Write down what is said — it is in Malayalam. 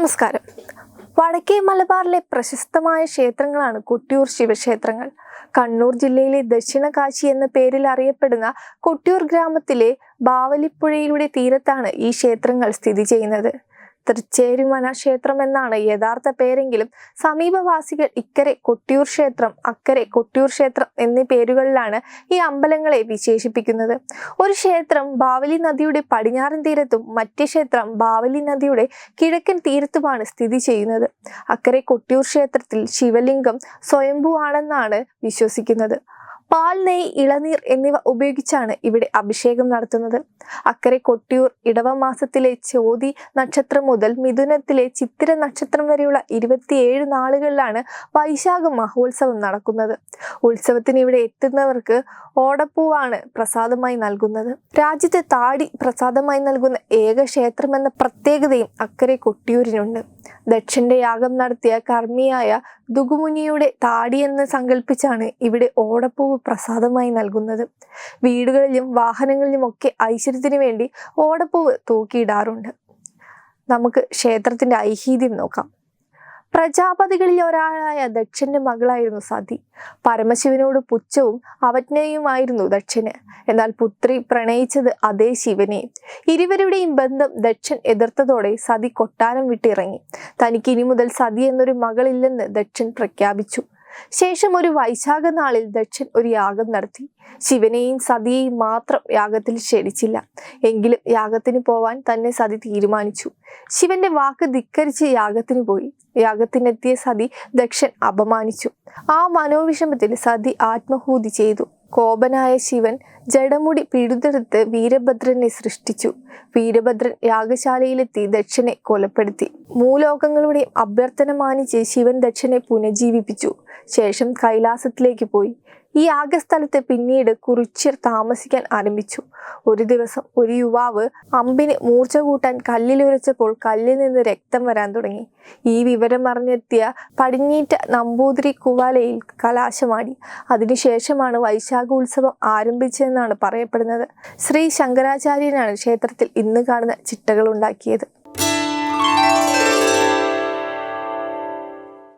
നമസ്കാരം. വടക്കേ മലബാറിലെ പ്രശസ്തമായ ക്ഷേത്രങ്ങളാണ് കൊട്ടിയൂർ ശിവക്ഷേത്രങ്ങൾ. കണ്ണൂർ ജില്ലയിലെ ദക്ഷിണ കാശി എന്ന പേരിൽ അറിയപ്പെടുന്ന കൊട്ടിയൂർ ഗ്രാമത്തിലെ ബാവലിപ്പുഴയിലൂടെ തീരത്താണ് ഈ ക്ഷേത്രങ്ങൾ സ്ഥിതി ചെയ്യുന്നത്. തൃച്ചേരുമന ക്ഷേത്രം എന്നാണ് യഥാർത്ഥ പേരെങ്കിലും സമീപവാസികൾ ഇക്കരെ കൊട്ടിയൂർ ക്ഷേത്രം അക്കരെ കൊട്ടിയൂർ ക്ഷേത്രം എന്നീ പേരുകളിലാണ് ഈ അമ്പലങ്ങളെ വിശേഷിപ്പിക്കുന്നത്. ഒരു ക്ഷേത്രം ബാവലി നദിയുടെ പടിഞ്ഞാറൻ തീരത്തും മറ്റു ക്ഷേത്രം ബാവലി നദിയുടെ കിഴക്കൻ തീരത്തുമാണ് സ്ഥിതി ചെയ്യുന്നത്. അക്കരെ കൊട്ടിയൂർ ക്ഷേത്രത്തിൽ ശിവലിംഗം സ്വയംഭൂ ആണെന്നാണ് വിശ്വസിക്കുന്നത്. പാൽ നെയ് ഇളനീർ എന്നിവ ഉപയോഗിച്ചാണ് ഇവിടെ അഭിഷേകം നടത്തുന്നത്. അക്കരെ കൊട്ടിയൂർ ഇടവമാസത്തിലെ ചോതി നക്ഷത്രം മുതൽ മിഥുനത്തിലെ ചിത്തിര നക്ഷത്രം വരെയുള്ള ഇരുപത്തിയേഴ് നാളുകളിലാണ് വൈശാഖ മഹോത്സവം നടക്കുന്നത്. ഉത്സവത്തിന് ഇവിടെ എത്തുന്നവർക്ക് ഓടപ്പൂവാണ് പ്രസാദമായി നൽകുന്നത്. രാജ്യത്തെ താടി പ്രസാദമായി നൽകുന്ന ഏക ക്ഷേത്രമെന്ന പ്രത്യേകതയും അക്കരെ കൊട്ടിയൂരിനുണ്ട്. ദക്ഷന്റെ യാഗം നടത്തിയ കർമ്മിയായ ദുഗുമുനിയുടെ താടിയെന്ന് സങ്കല്പിച്ചാണ് ഇവിടെ ഓടപ്പൂവ് പ്രസാദമായി നൽകുന്നത്. വീടുകളിലും വാഹനങ്ങളിലും ഒക്കെ ഐശ്വര്യത്തിന് വേണ്ടി ഓടപ്പൂവ് തൂക്കിയിടാറുണ്ട്. നമുക്ക് ക്ഷേത്രത്തിന്റെ ഐഹീദ്യം നോക്കാം. പ്രജാപതികളിൽ ഒരാളായ ദക്ഷന്റെ മകളായിരുന്നു സതി. പരമശിവനോട് പുച്ഛവും അവജ്ഞയുമായിരുന്നു ദക്ഷന്. എന്നാൽ പുത്രി പ്രണയിച്ചത് അതേ ശിവനെ. ഇരുവരുടെയും ബന്ധം ദക്ഷൻ എതിർത്തതോടെ സതി കൊട്ടാരം വിട്ടിറങ്ങി. തനിക്ക് ഇനി മുതൽ സതി എന്നൊരു മകളില്ലെന്ന് ദക്ഷൻ പ്രഖ്യാപിച്ചു. ശേഷം ഒരു വൈശാഖ നാളിൽ ദക്ഷൻ ഒരു യാഗം നടത്തി. ശിവനെയും സതിയെയും മാത്രം യാഗത്തിൽ ക്ഷണിച്ചില്ല. എങ്കിലും യാഗത്തിന് പോവാൻ തന്നെ സതി തീരുമാനിച്ചു. ശിവന്റെ വാക്ക് ധിക്കരിച്ച് യാഗത്തിന് പോയി. യാഗത്തിനെത്തിയ സതി ദക്ഷൻ അപമാനിച്ചു. ആ മനോവിഷമത്തിൽ സതി ആത്മഹൂതി ചെയ്തു. കോപനായ ശിവൻ ജഡമുടി പിഴുതെടുത്ത് വീരഭദ്രനെ സൃഷ്ടിച്ചു. വീരഭദ്രൻ യാഗശാലയിലെത്തി ദക്ഷനെ കൊലപ്പെടുത്തി. മൂലോകങ്ങളുടെ അഭ്യർത്ഥന മാനിച്ച് ശിവൻ ദക്ഷനെ പുനജീവിപ്പിച്ചു. ശേഷം കൈലാസത്തിലേക്ക് പോയി. ഈ യാഗസ്ഥലത്ത് പിന്നീട് കുറിച്യർ താമസിക്കാൻ ആരംഭിച്ചു. ഒരു ദിവസം ഒരു യുവാവ് അമ്പിന് മൂർച്ച കൂട്ടാൻ കല്ലിലുരച്ചപ്പോൾ കല്ലിൽ നിന്ന് രക്തം വരാൻ തുടങ്ങി. ഈ വിവരം അറിഞ്ഞെത്തിയ പടിഞ്ഞീറ്റ നമ്പൂതിരി കുവാലയിൽ കലാശമാടി. അതിനുശേഷമാണ് വൈശാഖ ഉത്സവം ആരംഭിച്ചതെന്നാണ് പറയപ്പെടുന്നത്. ശ്രീ ശങ്കരാചാര്യനാണ് ക്ഷേത്രത്തിൽ ഇന്ന് കാണുന്ന ചിട്ടകൾ ഉണ്ടാക്കിയത്.